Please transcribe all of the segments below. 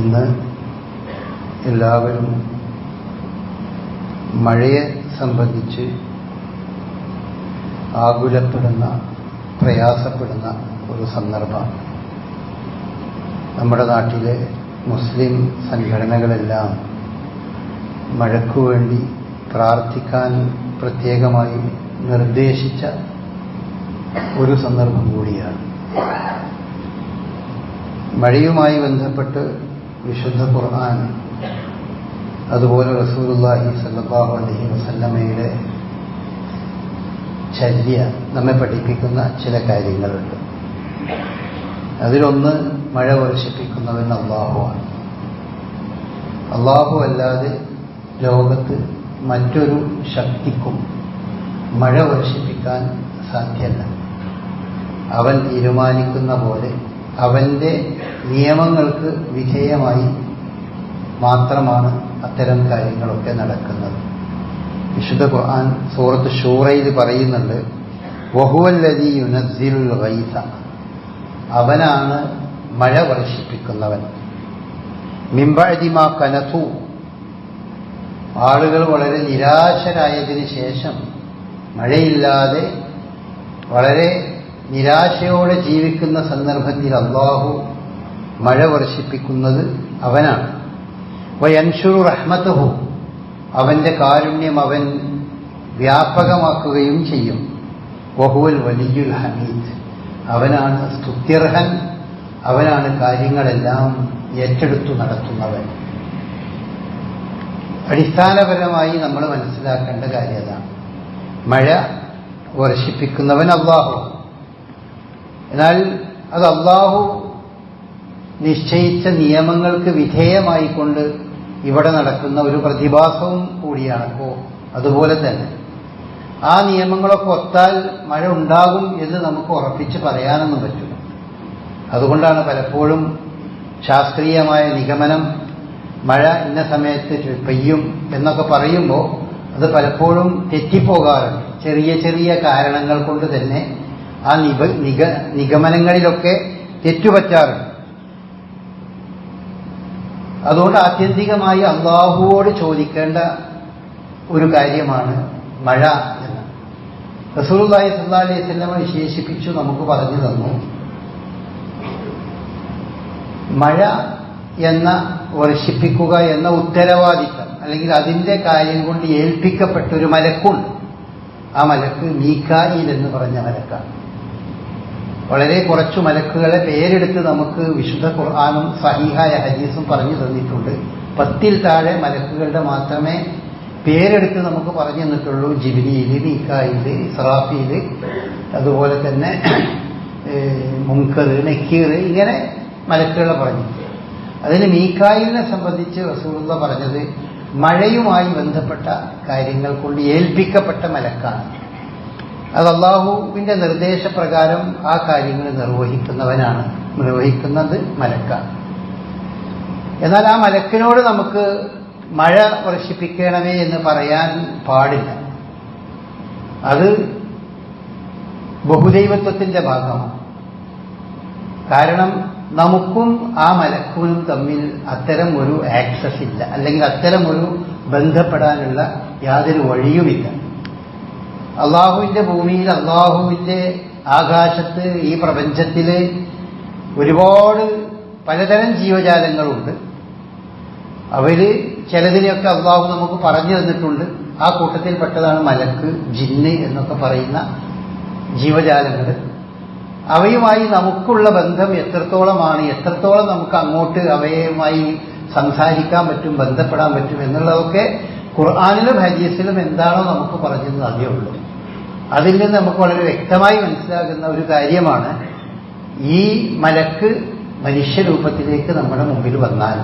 ഇന്ന് എല്ലാവരും മഴയെ സംബന്ധിച്ച് ആകുലപ്പെടുന്ന പ്രയാസപ്പെടുന്ന ഒരു സന്ദർഭമാണ്. നമ്മുടെ നാട്ടിലെ മുസ്ലിം സംഘടനകളെല്ലാം മഴയ്ക്കു വേണ്ടി പ്രാർത്ഥിക്കാൻ പ്രത്യേകമായി നിർദ്ദേശിച്ച ഒരു സന്ദർഭം കൂടിയാണ്. മഴയുമായി ബന്ധപ്പെട്ട് വിശുദ്ധ ഖുർആൻ അതുപോലെ റസൂലുള്ളാഹി സല്ലല്ലാഹു അലൈഹി വസല്ലമയുടെ ചര്യ നമ്മെ പഠിപ്പിക്കുന്ന ചില കാര്യങ്ങളുണ്ട്. അതിലൊന്ന് മഴ വർഷിപ്പിക്കുന്നവൻ അള്ളാഹുവാണ്. അള്ളാഹു അല്ലാതെ ലോകത്ത് മറ്റൊരു ശക്തിക്കും മഴ വർഷിപ്പിക്കാൻ സാധ്യല്ല. അവൻ തീരുമാനിക്കുന്ന പോലെ അവന്റെ നിയമങ്ങൾക്ക് വിധേയമായി മാത്രമാണ് അത്തരം കാര്യങ്ങളൊക്കെ നടക്കുന്നത്. വിശുദ്ധ ഖുർആൻ സൂറത്ത് ഷൂറയിൽ പറയുന്നുണ്ട് വഹുവല്ലതി യുനസിലുൽ റൈസ അവനാണ് മഴ വർഷിപ്പിക്കുന്നവൻ. മിമ്പഴതിമാ കനത്തു ആളുകൾ വളരെ നിരാശരായതിനു ശേഷം മഴയില്ലാതെ വളരെ നിരാശയോടെ ജീവിക്കുന്ന സന്ദർഭത്തിൽ അള്ളാഹു മഴ വർഷിപ്പിക്കുന്നത് അവനാണ്. വയൻഷുറു റഹ്മത്തഹു. അവന്റെ കാരുണ്യം അവൻ വ്യാപകമാക്കുകയും ചെയ്യും. വഹുവൽ വലിയുൽ ഹമീദ്. അവനാണ് സ്തുത്യർഹൻ. അവനാണ് കാര്യങ്ങളെല്ലാം ഏറ്റെടുത്തു നടത്തുന്നവൻ. അടിസ്ഥാനപരമായി നമ്മൾ മനസ്സിലാക്കേണ്ട കാര്യം മഴ വർഷിപ്പിക്കുന്നവൻ അള്ളാഹു. എന്നാൽ അത് അള്ളാഹു നിശ്ചയിച്ച നിയമങ്ങൾക്ക് വിധേയമായിക്കൊണ്ട് ഇവിടെ നടക്കുന്ന ഒരു പ്രതിഭാസവും കൂടിയാണ്. അപ്പോൾ അതുപോലെ തന്നെ. ആ നിയമങ്ങളൊക്കെ ഒത്താൽ മഴ ഉണ്ടാകും എന്ന് നമുക്ക് ഉറപ്പിച്ച് പറയാനൊന്നും പറ്റില്ല. അതുകൊണ്ടാണ് പലപ്പോഴും ശാസ്ത്രീയമായ നിഗമനം മഴ ഇന്ന സമയത്ത് പെയ്യും എന്നൊക്കെ പറയുമ്പോൾ അത് പലപ്പോഴും തെറ്റിപ്പോകാറുണ്ട്. ചെറിയ ചെറിയ കാരണങ്ങൾ കൊണ്ട് തന്നെ ആ നിഗമനങ്ങളിലൊക്കെ തെറ്റുപറ്റാറുണ്ട്. അതുകൊണ്ട് ആത്യന്തികമായി അള്ളാഹുവോട് ചോദിക്കേണ്ട ഒരു കാര്യമാണ് മഴ എന്ന്. റസൂർലായി സല്ലാ അലൈഹി വിശേഷിപ്പിച്ചു നമുക്ക് പറഞ്ഞു തന്നു. മഴ എന്ന വർഷിപ്പിക്കുക എന്ന ഉത്തരവാദിത്തം അല്ലെങ്കിൽ അതിന്റെ കാര്യം കൊണ്ട് ഏൽപ്പിക്കപ്പെട്ട ഒരു മലക്കുണ്ട്. ആ മലക്ക് മീക്കായിൽ എന്ന് പറഞ്ഞ മലക്കാണ്. വളരെ കുറച്ചു മലക്കുകളെ പേരെടുത്ത് നമുക്ക് വിശുദ്ധ ഖുർആാനും സഹീഹായ ഹദീസും പറഞ്ഞു തന്നിട്ടുണ്ട്. പത്തിൽ താഴെ മലക്കുകളുടെ മാത്രമേ പേരെടുത്ത് നമുക്ക് പറഞ്ഞു തന്നിട്ടുള്ളൂ. ജിബിലിയിൽ മീക്കായിൽ ഇസ്രാഫിയിൽ അതുപോലെ തന്നെ മുങ്കർ നക്കീർ ഇങ്ങനെ മലക്കുകളെ പറഞ്ഞു. അതിന് മീക്കായിലിനെ സംബന്ധിച്ച് റസൂലുള്ള പറഞ്ഞത് മഴയുമായി ബന്ധപ്പെട്ട കാര്യങ്ങൾ കൊണ്ട് ഏൽപ്പിക്കപ്പെട്ട മലക്കാണ്. അത് അള്ളാഹുവിന്റെ നിർദ്ദേശപ്രകാരം ആ കാര്യങ്ങൾ നിർവഹിക്കുന്നവനാണ്. നിർവഹിക്കുന്നത് മലക്ക. എന്നാൽ ആ മലക്കിനോട് നമുക്ക് മഴ വർഷിപ്പിക്കണമേ എന്ന് പറയാൻ പാടില്ല. അത് ബഹുദൈവത്വത്തിന്റെ ഭാഗമാണ്. കാരണം നമുക്കും ആ മലക്കുനും തമ്മിൽ അത്തരം ഒരു ആക്സസ് ഇല്ല. അല്ലെങ്കിൽ അത്തരം ഒരു ബന്ധപ്പെടാനുള്ള യാതൊരു വഴിയുമില്ല. അള്ളാഹുവിന്റെ ഭൂമിയിൽ അള്ളാഹുവിന്റെ ആകാശത്ത് ഈ പ്രപഞ്ചത്തിൽ ഒരുപാട് പലതരം ജീവജാലങ്ങളുണ്ട്. അവർ ചിലതിനെയൊക്കെ അള്ളാഹു നമുക്ക് പറഞ്ഞു തന്നിട്ടുണ്ട്. ആ കൂട്ടത്തിൽപ്പെട്ടതാണ് മലക്ക് ജിന്ന് എന്നൊക്കെ പറയുന്ന ജീവജാലങ്ങൾ അവയുമായി നമുക്കുള്ള ബന്ധം എത്രത്തോളമാണ് എത്രത്തോളം നമുക്ക് അങ്ങോട്ട് അവയുമായി സംസാരിക്കാൻ പറ്റും ബന്ധപ്പെടാൻ പറ്റും എന്നുള്ളതൊക്കെ ഖുർആാനിലും ഹജീസിലും എന്താണോ നമുക്ക് പറഞ്ഞത് അതേ ഉള്ളൂ. അതിൽ നിന്ന് നമുക്ക് വളരെ വ്യക്തമായി മനസ്സിലാകുന്ന ഒരു കാര്യമാണ് ഈ മലക്ക് മനുഷ്യരൂപത്തിലേക്ക് നമ്മുടെ മുമ്പിൽ വന്നാൽ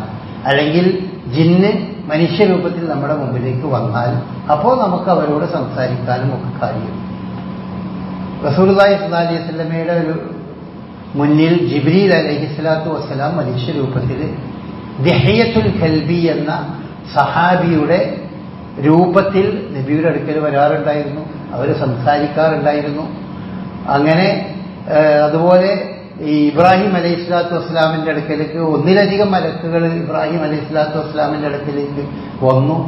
അല്ലെങ്കിൽ ജിന്ന് മനുഷ്യരൂപത്തിൽ നമ്മുടെ മുമ്പിലേക്ക് വന്നാൽ അപ്പോൾ നമുക്ക് അവരോട് സംസാരിക്കാനും ഒക്കെ കാര്യം റസൂർദായി സുലാലി അലൈഹി സ്വലമയുടെ ഒരു മുന്നിൽ ജിബ്രീൽ അലഹി സ്വലാത്തു വസ്സലാം മനുഷ്യരൂപത്തിൽ ദഹയത്തുൽ ഖൽബി എന്ന സഹാബിയുടെ രൂപത്തിൽ നബിയുടെ അടുക്കൽ വരാറുണ്ടായിരുന്നു. അവർ സംസാരിക്കാറുണ്ടായിരുന്നു. അങ്ങനെ അതുപോലെ ഈ ഇബ്രാഹിം അലൈഹി സ്വലാത്തു വസ്സലാമിന്റെ അടുക്കലേക്ക് ഒന്നിലധികം മലക്കുകൾ ഇബ്രാഹിം അലൈഹി സ്വലാത്തു വസ്സലാമിന്റെ അടുക്കലേക്ക് വന്നു.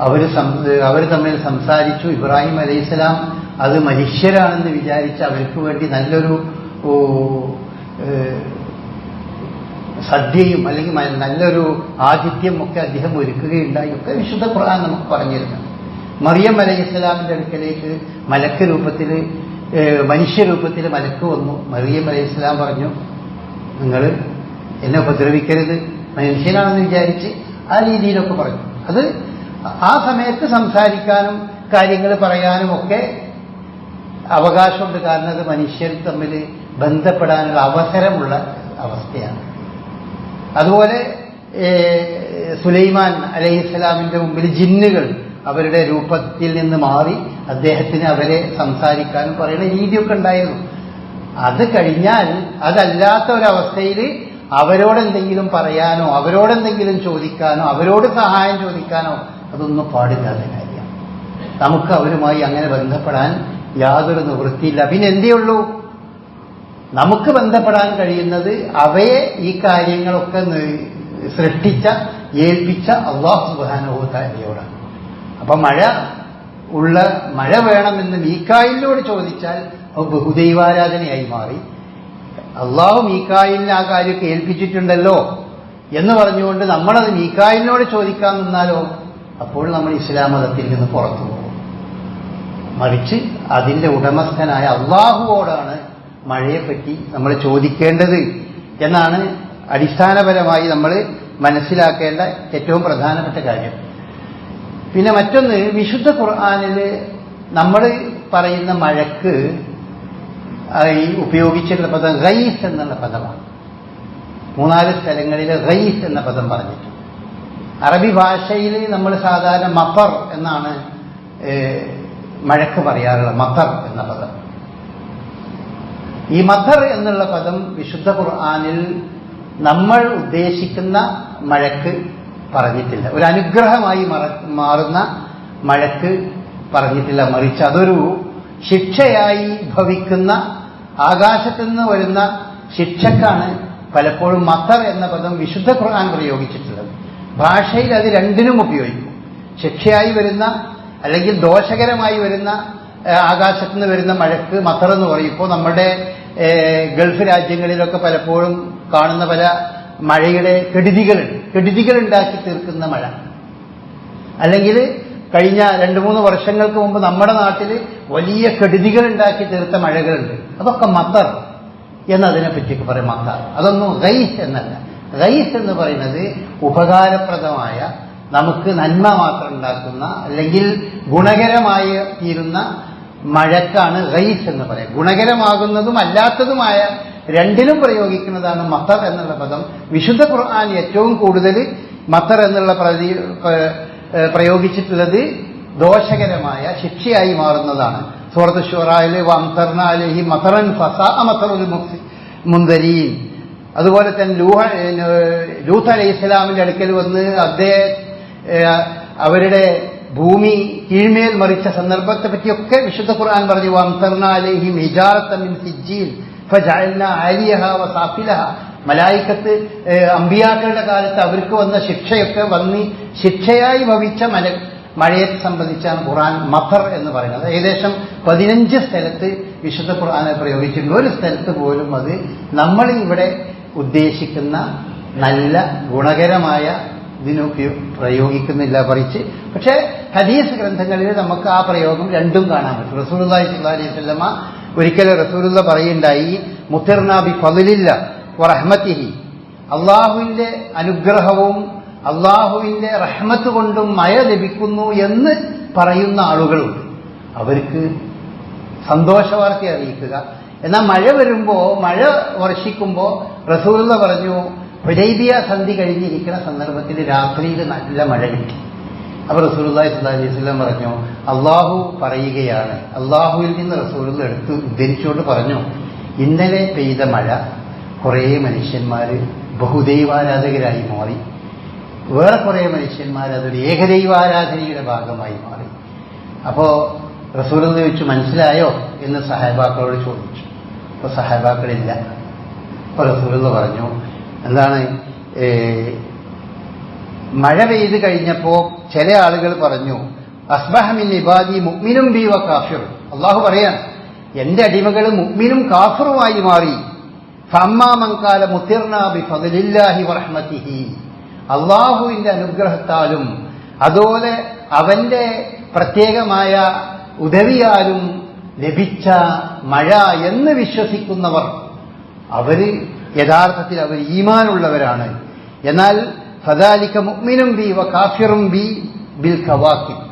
അവർ അവർ തമ്മിൽ സംസാരിച്ചു. ഇബ്രാഹിം അലൈഹിസ്സലാം അത് മനുഷ്യരാണെന്ന് വിചാരിച്ച് അവർക്ക് വേണ്ടി നല്ലൊരു സദ്യയും അല്ലെങ്കിൽ നല്ലൊരു ആതിഥ്യം ഒക്കെ അദ്ദേഹം ഒരുക്കുകയുണ്ടായി. ഒക്കെ വിശുദ്ധ ഖുർആൻ നമുക്ക് പറഞ്ഞിരുന്നു. മറിയം അലൈഹി ഇസ്ലാമിന്റെ അടുക്കലേക്ക് മലക്ക് രൂപത്തിൽ മനുഷ്യരൂപത്തിൽ മലക്ക് വന്നു. മറിയം അലൈഹി ഇസ്ലാം പറഞ്ഞു നിങ്ങൾ എന്നെ ഉപദ്രവിക്കരുത്. മനുഷ്യനാണെന്ന് വിചാരിച്ച് ആ രീതിയിലൊക്കെ പറഞ്ഞു. അത് ആ സമയത്ത് സംസാരിക്കാനും കാര്യങ്ങൾ പറയാനും ഒക്കെ അവകാശമുണ്ട്. കാരണം അത് മനുഷ്യർ തമ്മിൽ ബന്ധപ്പെടാനുള്ള അവസരമുള്ള അവസ്ഥയാണ്. അതുപോലെ സുലൈമാൻ അലൈഹിസ്സലാമിന്റെ മുമ്പിൽ ജിന്നുകൾ അവരുടെ രൂപത്തിൽ നിന്ന് മാറി അദ്ദേഹത്തിന് അവരെ സംസാരിക്കാൻ പറയുന്ന രീതിയൊക്കെ ഉണ്ടായിരുന്നു. അത് കഴിഞ്ഞാൽ അതല്ലാത്ത ഒരവസ്ഥയിൽ അവരോടെന്തെങ്കിലും പറയാനോ അവരോടെന്തെങ്കിലും ചോദിക്കാനോ അവരോട് സഹായം ചോദിക്കാനോ അതൊന്നും പാടില്ലാത്ത കാര്യമാണ്. നമുക്ക് അവരുമായി അങ്ങനെ ബന്ധപ്പെടാൻ യാതൊരു നിവൃത്തിയില്ല. പിന്നെ എന്തേ ഉള്ളൂ? നമുക്ക് ബന്ധപ്പെടാൻ കഴിയുന്നത് അവയെ ഈ കാര്യങ്ങളൊക്കെ സൃഷ്ടിച്ച ഏൽപ്പിച്ച അള്ളാഹു സുബാനുഭൂതാരിയോടാണ് അപ്പൊ മഴ ഉള്ള മഴ വേണമെന്ന് മീക്കായിലിനോട് ചോദിച്ചാൽ അത് ബഹുദൈവാരാധനയായി മാറി. അള്ളാഹു മീക്കായിലിന് ആ കാര്യമൊക്കെ ഏൽപ്പിച്ചിട്ടുണ്ടല്ലോ എന്ന് പറഞ്ഞുകൊണ്ട് നമ്മളത് മീക്കായിലിനോട് ചോദിക്കാൻ നിന്നാലോ അപ്പോൾ നമ്മൾ ഇസ്ലാം മതത്തിൽ നിന്ന് പുറത്തു പോകും. മറിച്ച് അതിന്റെ ഉടമസ്ഥനായ അള്ളാഹുവോടാണ് മഴയെപ്പറ്റി നമ്മൾ ചോദിക്കേണ്ടത് എന്നാണ് അടിസ്ഥാനപരമായി നമ്മൾ മനസ്സിലാക്കേണ്ട ഏറ്റവും പ്രധാനപ്പെട്ട കാര്യം. പിന്നെ മറ്റൊന്ന് വിശുദ്ധ ഖുർആാനിൽ നമ്മൾ പറയുന്ന മഴക്ക് ഈ ഉപയോഗിച്ചിട്ടുള്ള പദം റൈസ് എന്നുള്ള പദമാണ്. മൂന്നാൽ സ്ഥലങ്ങളിൽ റൈസ് എന്ന പദം പറഞ്ഞിട്ടുണ്ട്. അറബി ഭാഷയിൽ നമ്മൾ സാധാരണ മപ്പർ എന്നാണ് മഴക്ക് പറയാറുള്ളത് മത്തർ എന്ന പദം. ഈ മത്തർ എന്നുള്ള പദം വിശുദ്ധ ഖുർആാനിൽ നമ്മൾ ഉദ്ദേശിക്കുന്ന മഴക്ക് പറഞ്ഞിട്ടില്ല. ഒരു അനുഗ്രഹമായി മാറുന്ന മഴക്ക് പറഞ്ഞിട്ടില്ല മറിച്ച് അതൊരു ശിക്ഷയായി ഭവിക്കുന്ന ആകാശത്തു നിന്ന് വരുന്ന ശിക്ഷക്കാണ് പലപ്പോഴും മത്തർ എന്ന പദം വിശുദ്ധ ഖുർആൻ പ്രയോഗിച്ചിട്ടുള്ളത്. ഭാഷയിൽ അത് രണ്ടിനും ഉപയോഗിക്കും. ശിക്ഷയായി വരുന്ന അല്ലെങ്കിൽ ദോഷകരമായി വരുന്ന ആകാശത്തു നിന്ന് വരുന്ന മഴക്ക് മത്തർ എന്ന് പറയും. ഇപ്പോൾ നമ്മുടെ ഗൾഫ് രാജ്യങ്ങളിലൊക്കെ പലപ്പോഴും കാണുന്ന പല മഴയുടെ കെടുതികളുണ്ട് കെടുതികൾ ഉണ്ടാക്കി തീർക്കുന്ന മഴ. അല്ലെങ്കിൽ കഴിഞ്ഞ രണ്ട് മൂന്ന് വർഷങ്ങൾക്ക് മുമ്പ് നമ്മുടെ നാട്ടിൽ വലിയ കെടുതികൾ ഉണ്ടാക്കി തീർത്ത മഴകളുണ്ട്. അതൊക്കെ മത്തർ എന്നതിനെ പറ്റിയൊക്കെ പറയും മത്തർ അതൊന്നും റൈസ് എന്നല്ല. റൈസ് എന്ന് പറയുന്നത് ഉപകാരപ്രദമായ നമുക്ക് നന്മ മാത്രം ഉണ്ടാക്കുന്ന അല്ലെങ്കിൽ ഗുണകരമായി തീരുന്ന മഴക്കാണ് റൈസ് എന്ന് പറയാം. ഗുണകരമാകുന്നതും അല്ലാത്തതുമായ രണ്ടിലും പ്രയോഗിക്കുന്നതാണ് മത്തർ എന്നുള്ള പദം. വിശുദ്ധ ഖുർആൻ ഏറ്റവും കൂടുതൽ മത്തർ എന്നുള്ള പ്രതി പ്രയോഗിച്ചിട്ടുള്ളത് ദോഷകരമായ ശിക്ഷയായി മാറുന്നതാണ്. സുഹൃത്ത് ഷുറായിലെ വംതർന അലഹി മത്തറൻ ഫസ മത്തറുൽ മുന്തരീൻ അതുപോലെ തന്നെ ലൂഹ ലൂത്ത് അലൈഹി ഇസ്ലാമിന്റെ അടുക്കൽ വന്ന് അദ്ദേഹം അവരുടെ ഭൂമി കീഴ്മേൽ മറിച്ച സന്ദർഭത്തെ പറ്റിയൊക്കെ വിശുദ്ധ ഖുർആൻ പറഞ്ഞു വംതർന അലൈഹി മിജാറത്ത മിൻ സിജ്ജീൽ മലായിക്കത്ത് അമ്പിയാക്കളുടെ കാലത്ത് അവർക്ക് വന്ന ശിക്ഷയൊക്കെ വന്നി ശിക്ഷയായി ഭവിച്ച മല മഴയെ സംബന്ധിച്ചാണ് ഖുർആൻ മഫർ എന്ന് പറയുന്നത്. ഏകദേശം പതിനഞ്ച് സ്ഥലത്ത് വിശുദ്ധ ഖുർആനെ പ്രയോഗിച്ചിട്ടുണ്ട്. ഒരു സ്ഥലത്ത് പോലും അത് നമ്മൾ ഇവിടെ ഉദ്ദേശിക്കുന്ന നല്ല ഗുണകരമായ ഇതിന് പ്രയോഗിക്കുന്നില്ല പറിച്ച്. പക്ഷേ ഹദീസ് ഗ്രന്ഥങ്ങളിൽ നമുക്ക് ആ പ്രയോഗം രണ്ടും കാണാൻ പറ്റും. സ്വല്ലല്ലാഹി അലൈഹി വസല്ലമ ഒരിക്കലും റസൂലുള്ള പറയുണ്ടായി മുത്തിർനാബി ഫതിലില്ല റഹ്മത്തിഹി അള്ളാഹുവിന്റെ അനുഗ്രഹവും അള്ളാഹുവിന്റെ റഹ്മത്ത് കൊണ്ടും മഴ ലഭിക്കുന്നു എന്ന് പറയുന്ന ആളുകളുണ്ട്. അവർക്ക് സന്തോഷവാർത്ത അറിയിക്കുക. എന്നാൽ മഴ വരുമ്പോ മഴ വർഷിക്കുമ്പോ റസൂലുള്ള പറഞ്ഞു ഹുദൈബിയ സന്ധി കഴിഞ്ഞിരിക്കുന്ന സന്ദർഭത്തിൽ രാത്രിയിൽ നല്ല മഴ കിട്ടി. അപ്പൊ റസൂലുള്ളാഹി സ്വല്ലല്ലാഹി അലൈഹി വസല്ലം പറഞ്ഞു അള്ളാഹു പറയുകയാണ്. അള്ളാഹുവിൽ നിന്ന് റസൂലുള്ള എടുത്ത് ഉദ്ധരിച്ചുകൊണ്ട് പറഞ്ഞു ഇന്നലെ പെയ്ത മഴ കുറേ മനുഷ്യന്മാർ ബഹുദൈവാരാധകരായി മാറി. വേറെ കുറേ മനുഷ്യന്മാർ അതൊരു ഏകദൈവാരാധനയുടെ ഭാഗമായി മാറി. അപ്പോ റസൂൽ ചോദിച്ചു മനസ്സിലായോ? എന്ന് സഹാബാക്കളോട് ചോദിച്ചു. അപ്പൊ സഹാബാക്കളില്ല. അപ്പോൾ റസൂലുള്ള പറഞ്ഞു എന്താണ് മഴ പെയ്ത് കഴിഞ്ഞപ്പോൾ ചില ആളുകൾ പറഞ്ഞു അസ്ബഹമിൻ ഇബാദി മുഗ്മിനും ബീവ കാഫിർ. അള്ളാഹു പറയാണ് എന്റെ അടിമകൾ മുഅ്മിനും കാഫിറുമായി മാറി ഫമ്മാമങ്കാല മുത്തിർനാബി ഫതിലില്ലാഹി വറഹ്മത്തിഹി അള്ളാഹുവിന്റെ അനുഗ്രഹത്താലും അതുപോലെ അവന്റെ പ്രത്യേകമായ ഉദവിയാലും ലഭിച്ച മഴ എന്ന് വിശ്വസിക്കുന്നവർ അവർ യഥാർത്ഥത്തിൽ അവർ ഈമാനുള്ളവരാണ്. എന്നാൽ ഫദാലിക്ക മുഗ്മിനും ബി വ കാഫിറും ബി ബിൽ ഖവാക്കി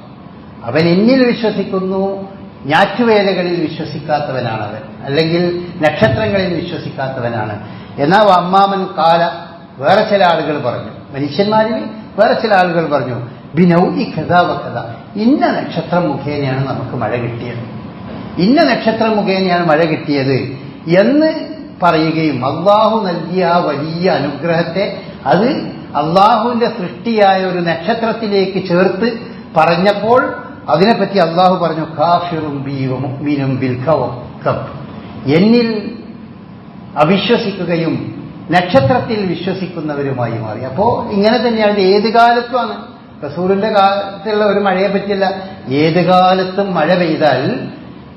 അവൻ എന്നിൽ വിശ്വസിക്കുന്നു ഞാറ്റുവേലകളിൽ വിശ്വസിക്കാത്തവനാണ് അവൻ അല്ലെങ്കിൽ നക്ഷത്രങ്ങളിൽ വിശ്വസിക്കാത്തവനാണ്. എന്നാൽ അമ്മാമൻ കാല വേറെ ചില ആളുകൾ പറഞ്ഞു. മനുഷ്യന്മാരിൽ വേറെ ചില ആളുകൾ പറഞ്ഞു ബിനൗഇ ഈ വക്കഥ ഇന്ന നക്ഷത്രം മുഖേനയാണ് നമുക്ക് മഴ കിട്ടിയത്. ഇന്ന നക്ഷത്രം മുഖേനയാണ് മഴ കിട്ടിയത് എന്ന് പറയുകയും അള്ളാഹു നൽകിയ ആ വലിയ അനുഗ്രഹത്തെ അത് അള്ളാഹുവിന്റെ സൃഷ്ടിയായ ഒരു നക്ഷത്രത്തിലേക്ക് ചേർത്ത് പറഞ്ഞപ്പോൾ അതിനെപ്പറ്റി അള്ളാഹു പറഞ്ഞു കാഫിറും കവ്കബ്. എന്നിൽ അവിശ്വസിക്കുകയും നക്ഷത്രത്തിൽ വിശ്വസിക്കുന്നവരുമായി മാറി. അപ്പോ ഇങ്ങനെ തന്നെയാണ് ഏത് കാലത്തുമാണ്? റസൂലിന്റെ കാലത്തുള്ള ഒരു മഴയെ പറ്റിയല്ല. ഏത് കാലത്തും മഴ പെയ്താൽ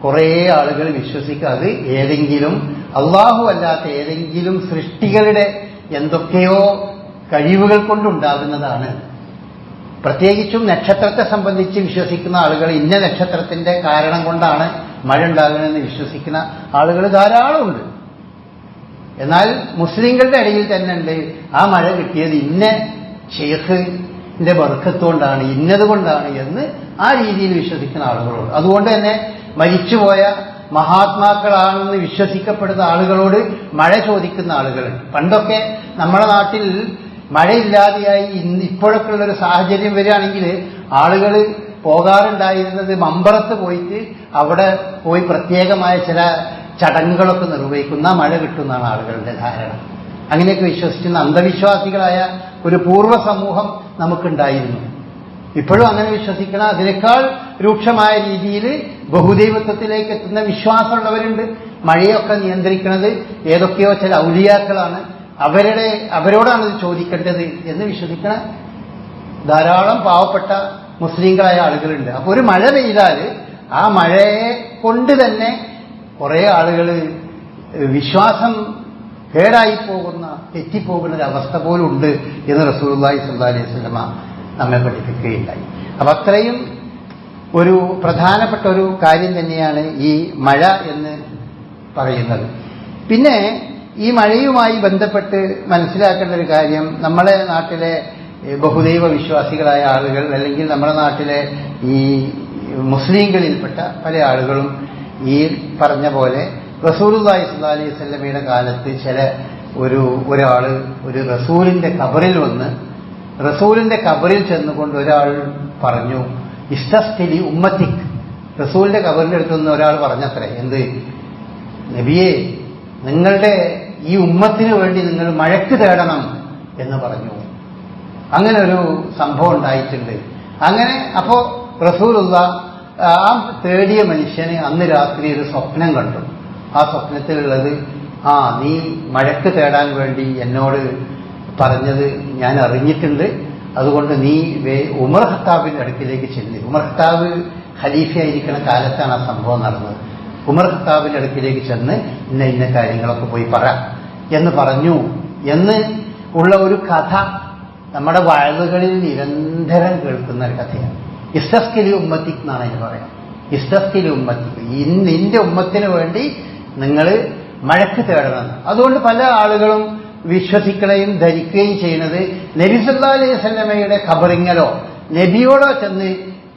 കുറേ ആളുകൾ വിശ്വസിക്കാതെ ഏതെങ്കിലും അള്ളാഹു അല്ലാത്ത ഏതെങ്കിലും സൃഷ്ടികളുടെ എന്തൊക്കെയോ കഴിവുകൾ കൊണ്ടുണ്ടാകുന്നതാണ്. പ്രത്യേകിച്ചും നക്ഷത്രത്തെ സംബന്ധിച്ച് വിശ്വസിക്കുന്ന ആളുകൾ ഇന്ന നക്ഷത്രത്തിന്റെ കാരണം കൊണ്ടാണ് മഴ ഉണ്ടാകുന്നതെന്ന് വിശ്വസിക്കുന്ന ആളുകൾ ധാരാളമുണ്ട് എന്നാൽ മുസ്ലിങ്ങളുടെ ഇടയിൽ തന്നെ ഉണ്ട്. ആ മഴ കിട്ടിയത് ഇന്ന ഷെയ്ഖിന്റെ ബർക്കത്തുകൊണ്ടാണ് ഇന്നതുകൊണ്ടാണ് എന്ന് ആ രീതിയിൽ വിശ്വസിക്കുന്ന ആളുകളുണ്ട് അതുകൊണ്ട് തന്നെ മരിച്ചുപോയ മഹാത്മാക്കളാണെന്ന് വിശ്വസിക്കപ്പെടുന്ന ആളുകളോട് മഴ ചോദിക്കുന്ന ആളുകളുണ്ട് പണ്ടൊക്കെ നമ്മുടെ നാട്ടിൽ മഴയില്ലാതെയായി ഇന്ന് ഇപ്പോഴൊക്കെ ഉള്ളൊരു സാഹചര്യം വരികയാണെങ്കിൽ ആളുകൾ പോകാറുണ്ടായിരുന്നത് മമ്പറത്ത് പോയിട്ട് അവിടെ പോയി പ്രത്യേകമായ ചില ചടങ്ങുകളൊക്കെ നിർവഹിക്കുന്ന മഴ കിട്ടുന്നതാണ് ആളുകളുടെ ധാരണ. അങ്ങനെയൊക്കെ വിശ്വസിക്കുന്ന അന്ധവിശ്വാസികളായ ഒരു പൂർവ സമൂഹം നമുക്കുണ്ടായിരുന്നു. ഇപ്പോഴും അങ്ങനെ വിശ്വസിക്കണം. അതിനേക്കാൾ രൂക്ഷമായ രീതിയിൽ ബഹുദൈവത്വത്തിലേക്ക് എത്തുന്ന വിശ്വാസമുള്ളവരുണ്ട്. മഴയൊക്കെ നിയന്ത്രിക്കുന്നത് ഏതൊക്കെയോ ചില ഔലിയാക്കളാണ്. അവരുടെ അവരോടാണ് ഇത് ചോദിക്കേണ്ടത് എന്ന് വിശ്വസിക്കണ. ധാരാളം പാവപ്പെട്ട മുസ്ലിങ്ങളായ ആളുകളുണ്ട്. അപ്പോൾ ഒരു മഴ പെയ്താൽ ആ മഴയെ കൊണ്ട് തന്നെ കുറേ ആളുകൾ വിശ്വാസം കേടായി പോകുന്ന തെറ്റിപ്പോകുന്ന ഒരു അവസ്ഥ പോലുണ്ട് എന്ന് റസൂലുള്ളാഹി സ്വല്ലല്ലാഹി അലൈഹി വസല്ലമ നമ്മെ പഠിപ്പിക്കുകയുണ്ടായി അപ്പൊ അത്രയും ഒരു പ്രധാനപ്പെട്ട ഒരു കാര്യം തന്നെയാണ് ഈ മഴ എന്ന് പറയുന്നത്. പിന്നെ ഈ മഴയുമായി ബന്ധപ്പെട്ട് മനസ്സിലാക്കേണ്ട ഒരു കാര്യം നമ്മളെ നാട്ടിലെ ബഹുദൈവ വിശ്വാസികളായ ആളുകൾ അല്ലെങ്കിൽ നമ്മുടെ നാട്ടിലെ ഈ മുസ്ലിങ്ങളിൽപ്പെട്ട പല ആളുകളും ഈ പറഞ്ഞ പോലെ റസൂലുള്ളാഹി സ്വല്ലല്ലാഹി അലൈഹി കാലത്ത് ചില ഒരു ഒരാൾ ഒരു റസൂലിന്റെ കബറിൽ വന്ന് റസൂലിന്റെ കബറിൽ ചെന്നുകൊണ്ട് ഒരാൾ പറഞ്ഞു ഇഷ്ടസ്ഥിതി ഉമ്മത്തിക്. റസൂലിന്റെ കബറിന്റെ അടുത്ത് നിന്ന് ഒരാൾ പറഞ്ഞത്രേ എന്ത്? നബിയെ നിങ്ങളുടെ ഈ ഉമ്മത്തിന് വേണ്ടി നിങ്ങൾ മഴക്ക് തേടണം. എന്ന് പറഞ്ഞു. അങ്ങനെ ഒരു സംഭവം ഉണ്ടായിട്ടുണ്ട്. അങ്ങനെ അപ്പോ റസൂലുള്ള ആ തേടിയ മനുഷ്യന് അന്ന് രാത്രി ഒരു സ്വപ്നം കണ്ടു. ആ സ്വപ്നത്തിലുള്ളത് ആ നീ മഴക്ക് തേടാൻ വേണ്ടി എന്നോട് പറഞ്ഞത് ഞാൻ അറിഞ്ഞിട്ടുണ്ട് അതുകൊണ്ട് നീ ഉമർ ഹത്താബിന്റെ അടുക്കിലേക്ക് ചെല്ലി. ഉമർ ഹത്താബ് ഖലീഫയായിരിക്കുന്ന കാലത്താണ് ആ സംഭവം നടന്നത്. ഉമർ ഹത്താബിന്റെ അടുക്കിലേക്ക് ചെന്ന് ഇന്ന ഇന്ന കാര്യങ്ങളൊക്കെ പോയി പറ എന്ന് പറഞ്ഞു. എന്ന് ഉള്ള ഒരു കഥ നമ്മുടെ വയലുകളിൽ നിരന്തരം കേൾക്കുന്ന ഒരു കഥയാണ്. ഇസ്തസ്കിലി ഉമ്മത്തിക്ക് എന്നാണ് അതിന് പറയാം. ഇസ്തസ്കിലി ഉമ്മത്തിക്ക്. ഇന്ന് നിന്റെ ഉമ്മത്തിന് വേണ്ടി നിങ്ങൾ മഴക്ക് തേടണം. അതുകൊണ്ട് പല ആളുകളും വിശ്വസിക്കുകയും ധരിക്കുകയും ചെയ്യുന്നത് നബി സല്ലാ അലൈഹി സ്വലമയുടെ ഖബറിങ്ങലോ? നബിയോടോ ചെന്ന്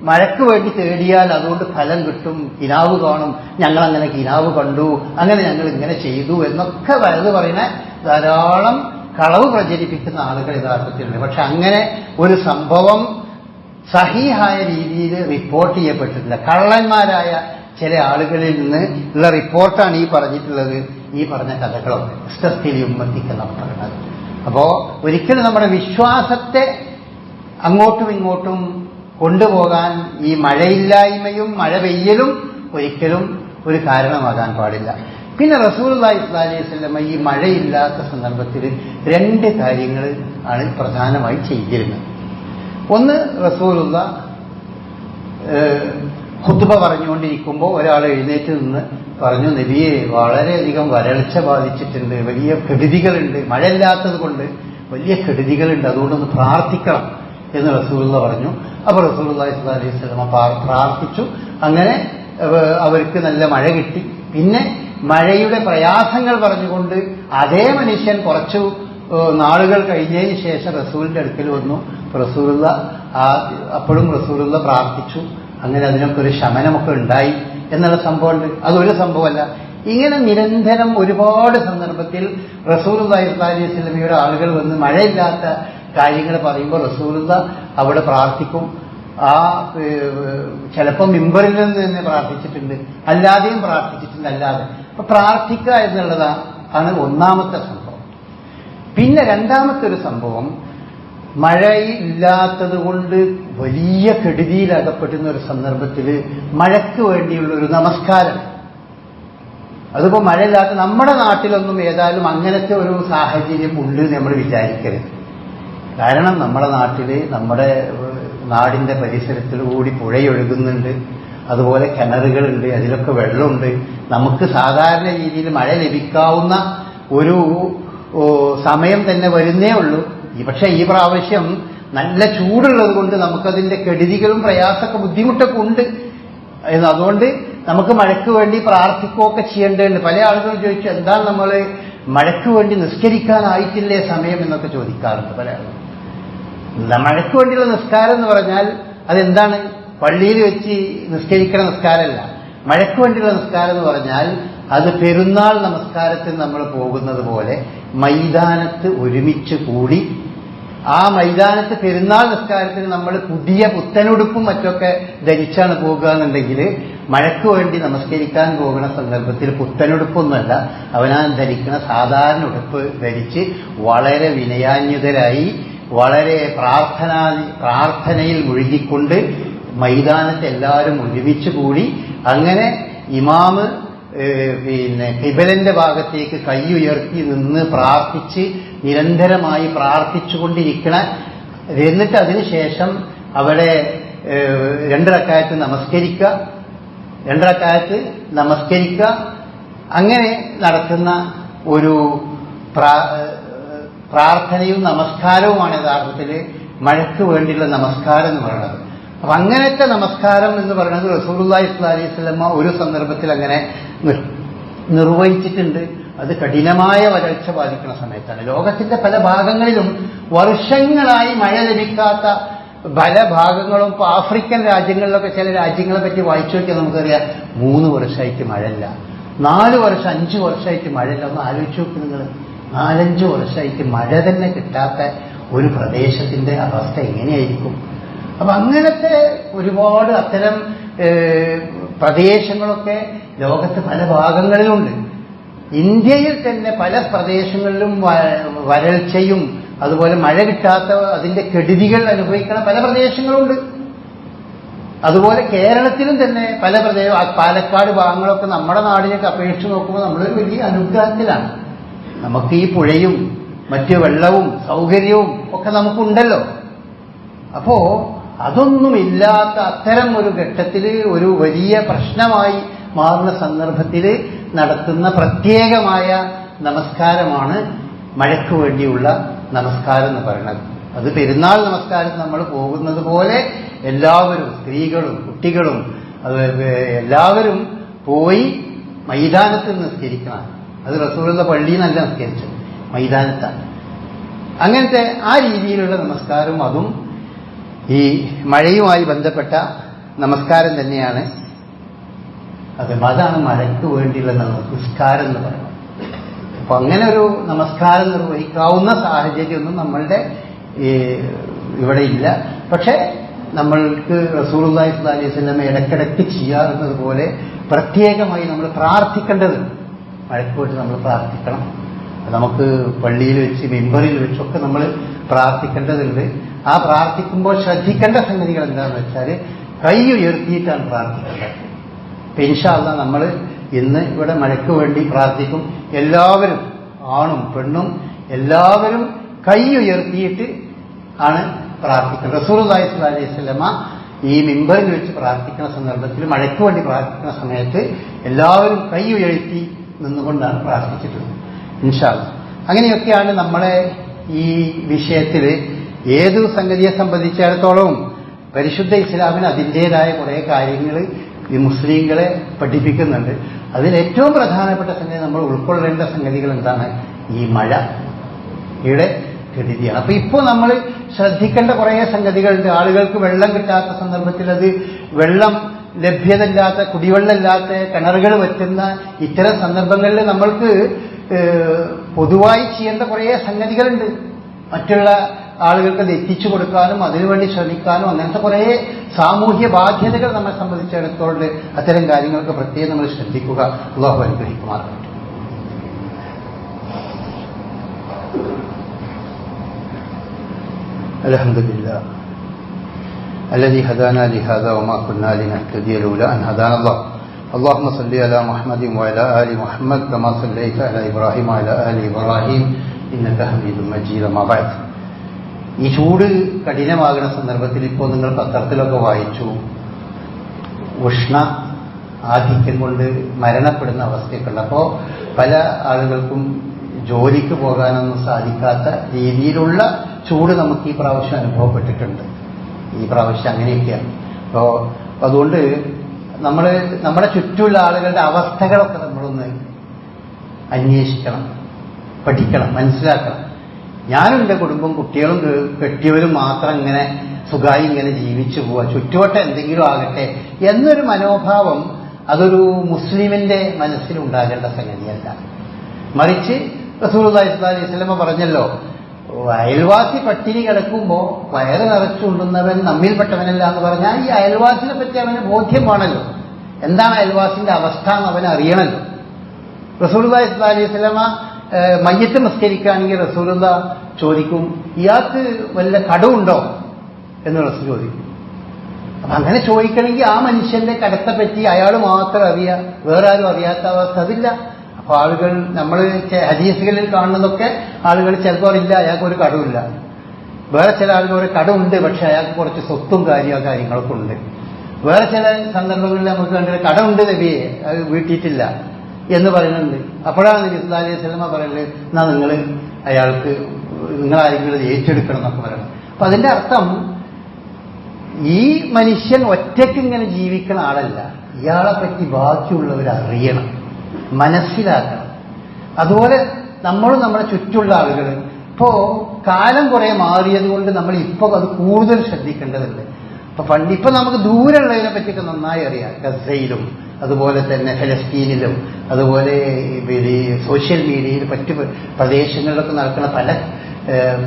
മഴയ്ക്ക് വേണ്ടി തേടിയാൽ അതുകൊണ്ട് ഫലം കിട്ടും കിനാവ് കാണും. ഞങ്ങൾ അങ്ങനെ കിനാവ് കണ്ടു അങ്ങനെ ഞങ്ങൾ ഇങ്ങനെ ചെയ്തു എന്നൊക്കെ വലത് പറയുന്ന ധാരാളം കളവ് പ്രചരിപ്പിക്കുന്ന ആളുകൾ യഥാർത്ഥത്തിലുണ്ട്. പക്ഷെ അങ്ങനെ ഒരു സംഭവം സഹീഹായ രീതിയിൽ റിപ്പോർട്ട് ചെയ്യപ്പെട്ടിട്ടില്ല. കള്ളന്മാരായ ചില ആളുകളിൽ നിന്ന് ഉള്ള റിപ്പോർട്ടാണ് ഈ പറഞ്ഞിട്ടുള്ളത്. ഈ പറഞ്ഞ കഥകളൊക്കെ ഇഷ്ടസ്ഥിതി ഉമ്മത്തിക്കെന്നാണ് പറയുന്നത് അപ്പോ ഒരിക്കലും നമ്മുടെ വിശ്വാസത്തെ അങ്ങോട്ടും ഇങ്ങോട്ടും കൊണ്ടുപോകാൻ ഈ മഴയില്ലായ്മയും മഴ പെയ്യലും ഒരിക്കലും ഒരു കാരണമാകാൻ പാടില്ല. പിന്നെ റസൂൽ സ്വലമ ഈ മഴയില്ലാത്ത സന്ദർഭത്തിൽ രണ്ട് കാര്യങ്ങൾ ആണ് പ്രധാനമായി ചെയ്തിരുന്നത്. ഒന്ന് റസൂലുള്ള ഹുത്തുബ പറഞ്ഞുകൊണ്ടിരിക്കുമ്പോൾ ഒരാൾ എഴുന്നേറ്റ് നിന്ന് പറഞ്ഞു നബിയെ വളരെയധികം വരൾച്ച ബാധിച്ചിട്ടുണ്ട് വലിയ കെടുതികളുണ്ട് മഴയില്ലാത്തത് കൊണ്ട് വലിയ കെടുതികളുണ്ട് അതുകൊണ്ടൊന്ന് പ്രാർത്ഥിക്കണം. എന്ന് റസൂലുള്ള പറഞ്ഞു. അപ്പോൾ റസൂലുള്ള അലൈഹി സ്വലമ പ്രാർത്ഥിച്ചു. അങ്ങനെ അവർക്ക് നല്ല മഴ കിട്ടി. പിന്നെ മഴയുടെ പ്രയാസങ്ങൾ പറഞ്ഞുകൊണ്ട് അതേ മനുഷ്യൻ കുറച്ചു നാളുകൾ കഴിഞ്ഞതിന് ശേഷം റസൂലിന്റെ അടുക്കൽ വന്നു. റസൂല റസൂലുള്ള അപ്പോഴും റസൂലുള്ള പ്രാർത്ഥിച്ചു. അങ്ങനെ അതിനൊക്കെ ഒരു ശമനമൊക്കെ ഉണ്ടായി എന്നുള്ള സംഭവമുണ്ട്. അതൊരു സംഭവമല്ല. ഇങ്ങനെ നിരന്തരം ഒരുപാട് സന്ദർഭത്തിൽ റസൂൽ അലൈഹി സ്വലമിയുടെ ആളുകൾ വന്ന് മഴയില്ലാത്ത കാര്യങ്ങൾ പറയുമ്പോൾ റസൂലുള്ള അവിടെ പ്രാർത്ഥിക്കും. ആ ചിലപ്പോൾ മിമ്പറിൽ നിന്ന് തന്നെ പ്രാർത്ഥിച്ചിട്ടുണ്ട്. അല്ലാതെയും പ്രാർത്ഥിച്ചിട്ടുണ്ട് അല്ലാതെ. അപ്പൊ പ്രാർത്ഥിക്കുക എന്നുള്ളതാണ് ഒന്നാമത്തെ സംഭവം. പിന്നെ രണ്ടാമത്തെ ഒരു സംഭവം മഴയില്ലാത്തത് കൊണ്ട് വലിയ കെടുതിയിലകപ്പെടുന്ന ഒരു സന്ദർഭത്തിൽ മഴയ്ക്ക് വേണ്ടിയുള്ള ഒരു നമസ്കാരം. അതിപ്പോ മഴയില്ലാത്ത നമ്മുടെ നാട്ടിലൊന്നും ഏതായാലും അങ്ങനത്തെ ഒരു സാഹചര്യം ഉണ്ട് നമ്മൾ വിചാരിക്കരുത്. കാരണം നമ്മുടെ നാട്ടിൽ നമ്മുടെ നാടിന്റെ പരിസരത്തിൽ കൂടി പുഴയൊഴുകുന്നുണ്ട് അതുപോലെ കിണറുകളുണ്ട് അതിലൊക്കെ വെള്ളമുണ്ട്. നമുക്ക് സാധാരണ രീതിയിൽ മഴ ലഭിക്കാവുന്ന ഒരു സമയം തന്നെ വരുന്നേ ഉള്ളൂ. ഈ പക്ഷെ ഈ പ്രാവശ്യം നല്ല ചൂടുള്ളത് കൊണ്ട് നമുക്കതിന്റെ കെടുതികളും പ്രയാസമൊക്കെ ബുദ്ധിമുട്ടൊക്കെ ഉണ്ട്. അതുകൊണ്ട് നമുക്ക് മഴയ്ക്ക് വേണ്ടി പ്രാർത്ഥിക്കുകയൊക്കെ ചെയ്യേണ്ടതുണ്ട്. പല ആളുകളും ചോദിച്ചു എന്താണ് നമ്മൾ മഴയ്ക്ക് വേണ്ടി നിസ്കരിക്കാനായിട്ടില്ലേ സമയം എന്നൊക്കെ ചോദിക്കാറുണ്ട് പല ആളുകളും. മഴയ്ക്ക് വേണ്ടിയുള്ള നിസ്കാരം എന്ന് പറഞ്ഞാൽ അതെന്താണ്? പള്ളിയിൽ വെച്ച് നിസ്കരിക്കണ നിസ്കാരമല്ല. മഴയ്ക്ക് വേണ്ടിയുള്ള നിസ്കാരം എന്ന് പറഞ്ഞാൽ അത് പെരുന്നാൾ നമസ്കാരത്തിൽ നമ്മൾ പോകുന്നത് പോലെ മൈതാനത്ത് ഒരുമിച്ച് കൂടി ആ മൈതാനത്ത് പെരുന്നാൾ നിസ്കാരത്തിന് നമ്മൾ പുതിയ പുത്തനുടുപ്പും മറ്റൊക്കെ ധരിച്ചാണ് പോകുക എന്നുണ്ടെങ്കിൽ മഴയ്ക്ക് വേണ്ടി നമസ്കരിക്കാൻ പോകുന്ന സന്ദർഭത്തിൽ പുത്തനുടുപ്പൊന്നുമല്ല. അവനാൻ ധരിക്കുന്ന സാധാരണ ഉടുപ്പ് ധരിച്ച് വളരെ വിനയാന്യുതരായി വളരെ പ്രാർത്ഥനാ പ്രാർത്ഥനയിൽ മുഴുകിക്കൊണ്ട് മൈതാനത്ത് എല്ലാവരും ഒരുമിച്ച് കൂടി അങ്ങനെ ഇമാമ് പിന്നെ കിബലന്റെ ഭാഗത്തേക്ക് കൈ ഉയർത്തി നിന്ന് പ്രാർത്ഥിച്ച് നിരന്തരമായി പ്രാർത്ഥിച്ചുകൊണ്ടിരിക്കണ എന്നിട്ട് അതിനുശേഷം അവിടെ രണ്ടിറക്കായത്ത് നമസ്കരിക്കുക രണ്ടിറക്കായത്ത് നമസ്കരിക്കുക. അങ്ങനെ നടത്തുന്ന ഒരു പ്രാർത്ഥനയും നമസ്കാരവുമാണ് യഥാർത്ഥത്തിൽ മഴയ്ക്ക് വേണ്ടിയുള്ള നമസ്കാരം എന്ന് പറയുന്നത്. അപ്പൊ അങ്ങനത്തെ നമസ്കാരം എന്ന് പറയുന്നത് റസൂലുള്ളാഹി ഇസ്ലാലി വസല്ലമ ഒരു സന്ദർഭത്തിൽ അങ്ങനെ നിർ- നിർവഹിച്ചിട്ടുണ്ട്. അത് കഠിനമായ വരൾച്ച ബാധിക്കുന്ന സമയത്താണ്. ലോകത്തിന്റെ പല ഭാഗങ്ങളിലും വർഷങ്ങളായി മഴ ലഭിക്കാത്ത പല ഭാഗങ്ങളും ഇപ്പൊ ആഫ്രിക്കൻ രാജ്യങ്ങളിലൊക്കെ ചില രാജ്യങ്ങളെ പറ്റി വായിച്ചു നോക്കിയാൽ നമുക്കറിയാം മൂന്ന് വർഷമായിട്ട് മഴയില്ല. നാല് വർഷം അഞ്ച് വർഷമായിട്ട് മഴയില്ല. ഒന്ന് ആലോചിച്ച് നോക്കി നിങ്ങൾ. നാലഞ്ച് വർഷമായിട്ട് മഴ തന്നെ കിട്ടാത്ത ഒരു പ്രദേശത്തിന്റെ അവസ്ഥ എങ്ങനെയായിരിക്കും? അപ്പൊ അങ്ങനത്തെ ഒരുപാട് അത്തരം പ്രദേശങ്ങളൊക്കെ ലോകത്ത് പല ഭാഗങ്ങളിലുണ്ട്. ഇന്ത്യയിൽ തന്നെ പല പ്രദേശങ്ങളിലും വരൾച്ചയും അതുപോലെ മഴ കിട്ടാത്ത അതിന്റെ കെടുതികൾ അനുഭവിക്കുന്ന പല പ്രദേശങ്ങളുണ്ട്. അതുപോലെ കേരളത്തിലും തന്നെ പല പ്രദേശം പാലക്കാട് ഭാഗങ്ങളൊക്കെ നമ്മുടെ നാടിനൊക്കെ അപേക്ഷിച്ച് നോക്കുമ്പോൾ നമ്മളൊരു വലിയ അനുഗ്രഹത്തിലാണ്. നമുക്ക് ഈ പുഴയും മറ്റു വെള്ളവും സൗകര്യവും ഒക്കെ നമുക്കുണ്ടല്ലോ. അപ്പോ അതൊന്നുമില്ലാത്ത അത്തരം ഒരു ഘട്ടത്തിൽ ഒരു വലിയ പ്രശ്നമായി മാറുന്ന സന്ദർഭത്തിൽ നടത്തുന്ന പ്രത്യേകമായ നമസ്കാരമാണ് മഴയ്ക്ക് വേണ്ടിയുള്ള നമസ്കാരം എന്ന് പറയുന്നത്. അത് പെരുന്നാൾ നമസ്കാരം നമ്മൾ പോകുന്നത് പോലെ എല്ലാവരും സ്ത്രീകളും കുട്ടികളും അത് എല്ലാവരും പോയി മൈതാനത്ത് നിസ്കരിക്കണം. അത് റസൂലുള്ള പള്ളിയിൽ നല്ല നിസ്കരിച്ചത്. മൈതാനത്താണ്. അങ്ങനത്തെ ആ രീതിയിലുള്ള നമസ്കാരം അതും ഈ മഴയുമായി ബന്ധപ്പെട്ട നമസ്കാരം തന്നെയാണ്. അത് അതാണ് മഴയ്ക്ക് വേണ്ടിയുള്ള നമസ്കാരം എന്ന് പറയുന്നത്. അപ്പൊ അങ്ങനെ ഒരു നമസ്കാരം നിർവഹിക്കാവുന്ന സാഹചര്യമൊന്നും നമ്മളുടെ ഇവിടെ ഇല്ല. പക്ഷെ നമ്മൾക്ക് അലൈഹി വസല്ലം ഇടയ്ക്കിടയ്ക്ക് ചെയ്യാറുന്നത് പോലെ പ്രത്യേകമായി നമ്മൾ പ്രാർത്ഥിക്കേണ്ടതുണ്ട് മഴയ്ക്ക് പോയിട്ട് നമ്മൾ പ്രാർത്ഥിക്കണം. നമുക്ക് പള്ളിയിൽ വെച്ച് മെമ്പറിൽ വെച്ചൊക്കെ നമ്മൾ പ്രാർത്ഥിക്കേണ്ടതുണ്ട്. ആ പ്രാർത്ഥിക്കുമ്പോൾ ശ്രദ്ധിക്കേണ്ട സംഗതികൾ എന്താണെന്ന് വെച്ചാൽ കൈ ഉയർത്തിയിട്ടാണ് പ്രാർത്ഥിക്കേണ്ടത്. ഇപ്പൊ നമ്മൾ ഇന്ന് ഇവിടെ മഴയ്ക്ക് വേണ്ടി പ്രാർത്ഥിക്കും. എല്ലാവരും ആണും പെണ്ണും എല്ലാവരും കൈ ഉയർത്തിയിട്ട് ആണ് പ്രാർത്ഥിക്കുന്നത്. റസൂൽ അലൈഹി സ്വലമ ഈ മിമ്പറിൽ വെച്ച് പ്രാർത്ഥിക്കുന്ന സന്ദർഭത്തിൽ മഴയ്ക്ക് വേണ്ടി പ്രാർത്ഥിക്കുന്ന സമയത്ത് എല്ലാവരും കൈ ഉയർത്തി നിന്നുകൊണ്ടാണ് പ്രാർത്ഥിച്ചിട്ടുള്ളത്. ഇൻഷാല്ല അങ്ങനെയൊക്കെയാണ് നമ്മളെ ഈ വിഷയത്തിൽ ഏതു സംഗതിയെ സംബന്ധിച്ചിടത്തോളവും പരിശുദ്ധ ഇസ്ലാമിന് അതിന്റെതായ കുറേ കാര്യങ്ങൾ ഈ മുസ്ലിങ്ങളെ പഠിപ്പിക്കുന്നുണ്ട്. അതിൽ ഏറ്റവും പ്രധാനപ്പെട്ട സംഗതി നമ്മൾ ഉൾക്കൊള്ളേണ്ട സംഗതികൾ എന്താണ്? ഈ മഴ. ഇവിടെ കെടുതിയാണ്. അപ്പൊ ഇപ്പോ നമ്മൾ ശ്രദ്ധിക്കേണ്ട കുറേ സംഗതികളുണ്ട്. ആളുകൾക്ക് വെള്ളം കിട്ടാത്ത സന്ദർഭത്തിൽ അത് വെള്ളം ലഭ്യതയില്ലാത്ത കുടിവെള്ളമില്ലാത്ത കിണറുകൾ വറ്റുന്ന ഇത്തരം സന്ദർഭങ്ങളിൽ നമ്മൾക്ക് പൊതുവായി ചെയ്യേണ്ട കുറേ സംഗതികളുണ്ട്. മറ്റുള്ള ആളുകൾക്ക് അത് എത്തിച്ചു കൊടുക്കാനും അതിനുവേണ്ടി ശ്രമിക്കാനും അങ്ങനത്തെ കുറെ സാമൂഹ്യ ബാധ്യതകൾ നമ്മെ സംബന്ധിച്ചിടത്തോണ്ട് അത്തരം കാര്യങ്ങൾക്ക് പ്രത്യേകം നമ്മൾ ശ്രദ്ധിക്കുക. അള്ളാഹു അനുഗ്രഹിക്കുമാർ അലഹമില്ല അല്ലെ ഹദാനാലിഹാദിന اللهم صل على محمد وعلى ال محمد كما صليت على ابراهيم وعلى ال ابراهيم ഇബ്രാഹിം حميد مجيد ما بعد ഈ ചൂട് കഠിനമാകുന്ന സന്ദർഭത്തിൽ ഇപ്പോൾ നിങ്ങൾ പത്രത്തിലൊക്കെ വായിച്ചു ഉഷ്ണ ആധിക്യം കൊണ്ട് മരണപ്പെടുന്ന അവസ്ഥയൊക്കെ ഉണ്ട് അപ്പോൾ പല ആളുകൾക്കും ജോലിക്ക് പോകാനൊന്നും സാധിക്കാത്ത രീതിയിലുള്ള ചൂട് നമുക്ക് ഈ പ്രാവശ്യം അനുഭവപ്പെട്ടിട്ടുണ്ട്. ഈ പ്രാവശ്യം അങ്ങനെയൊക്കെയാണ്. അപ്പോൾ അതുകൊണ്ട് നമ്മൾ നമ്മുടെ ചുറ്റുമുള്ള ആളുകളുടെ അവസ്ഥകളൊക്കെ നമ്മളൊന്ന് അന്വേഷിക്കണം പഠിക്കണം മനസ്സിലാക്കണം. ഞാനും എന്റെ കുടുംബം കുട്ടികളും കെട്ടിയവരും മാത്രം ഇങ്ങനെ സുഖമായി ഇങ്ങനെ ജീവിച്ചു പോവുക ചുറ്റുവട്ടം എന്തെങ്കിലും ആകട്ടെ എന്നൊരു മനോഭാവം അതൊരു മുസ്ലിമിന്റെ മനസ്സിലുണ്ടാകേണ്ട സംഗതിയല്ല. മറിച്ച് സ്വല്ലല്ലാഹി അലൈഹി സ്വലമ പറഞ്ഞല്ലോ അയൽവാസി പട്ടിണി കിടക്കുമ്പോൾ വയറ് നിറച്ചുകൊണ്ടുന്നവൻ നമ്മിൽപ്പെട്ടവനല്ല എന്ന് പറഞ്ഞാൽ ഈ അയൽവാസിനെ പറ്റി അവന് ബോധ്യമാണല്ലോ എന്താണ് അയൽവാസിന്റെ അവസ്ഥ എന്ന് അവൻ അറിയണല്ലോ സ്വല്ലല്ലാഹി അലൈഹി ഏഹ്, മയ്യത്ത് നിസ്കരിക്കുകയാണെങ്കിൽ റസൂലുള്ള ചോദിക്കും ഇയാൾക്ക് വല്ല കടവുണ്ടോ എന്ന് റസൂൽ ചോദിക്കും. അപ്പൊ അങ്ങനെ ചോദിക്കണമെങ്കിൽ ആ മനുഷ്യന്റെ കടത്തെ പറ്റി അയാൾ മാത്രം അറിയാ വേറെ ആരും അറിയാത്ത അവസ്ഥ അതില്ല. അപ്പൊ ആളുകൾ നമ്മൾ ഹദീസുകളിൽ കാണുന്നതൊക്കെ ആളുകൾ ചിലപ്പോൾ ഇല്ല അയാൾക്ക് ഒരു കടമില്ല വേറെ ചില ആളുകൾ ഒരു കടമുണ്ട് പക്ഷെ അയാൾക്ക് കുറച്ച് സ്വത്തും കാര്യമോ കാര്യങ്ങളൊക്കെ ഉണ്ട്. വേറെ ചില സന്ദർഭങ്ങളിൽ നമുക്ക് കണ്ടിട്ട് കടമുണ്ട് നബിയെ അത് വീട്ടിയിട്ടില്ല. എന്ന് പറയുന്നുണ്ട്. അപ്പോഴാണ് നബി സിനിമ അലൈഹി പറയുന്നത് എന്നാ നിങ്ങൾ അയാൾക്ക് നിങ്ങൾ ആരെങ്കിലും ഏറ്റെടുക്കണം എന്നൊക്കെ പറയണം അപ്പൊ അതിന്റെ അർത്ഥം ഈ മനുഷ്യൻ ഒറ്റയ്ക്ക് ഇങ്ങനെ ജീവിക്കുന്ന ആളല്ല. ഇയാളെ പറ്റി ബാക്കിയുള്ളവർ അറിയണം മനസ്സിലാക്കണം. അതുപോലെ നമ്മളും നമ്മുടെ ചുറ്റുള്ള ആളുകൾ ഇപ്പോ കാലം കുറെ മാറിയത് കൊണ്ട് നമ്മൾ ഇപ്പൊ അത് കൂടുതൽ ശ്രദ്ധിക്കേണ്ടതുണ്ട്. അപ്പൊ പണ്ട് ഇപ്പൊ നമുക്ക് ദൂരെയുള്ളതിനെ പറ്റിയൊക്കെ നന്നായി അറിയാം. ഗസയിലും അതുപോലെ തന്നെ ഫലസ്തീനിലും അതുപോലെ ഈ സോഷ്യൽ മീഡിയയിൽ മറ്റു പ്രദേശങ്ങളിലൊക്കെ നടക്കുന്ന പല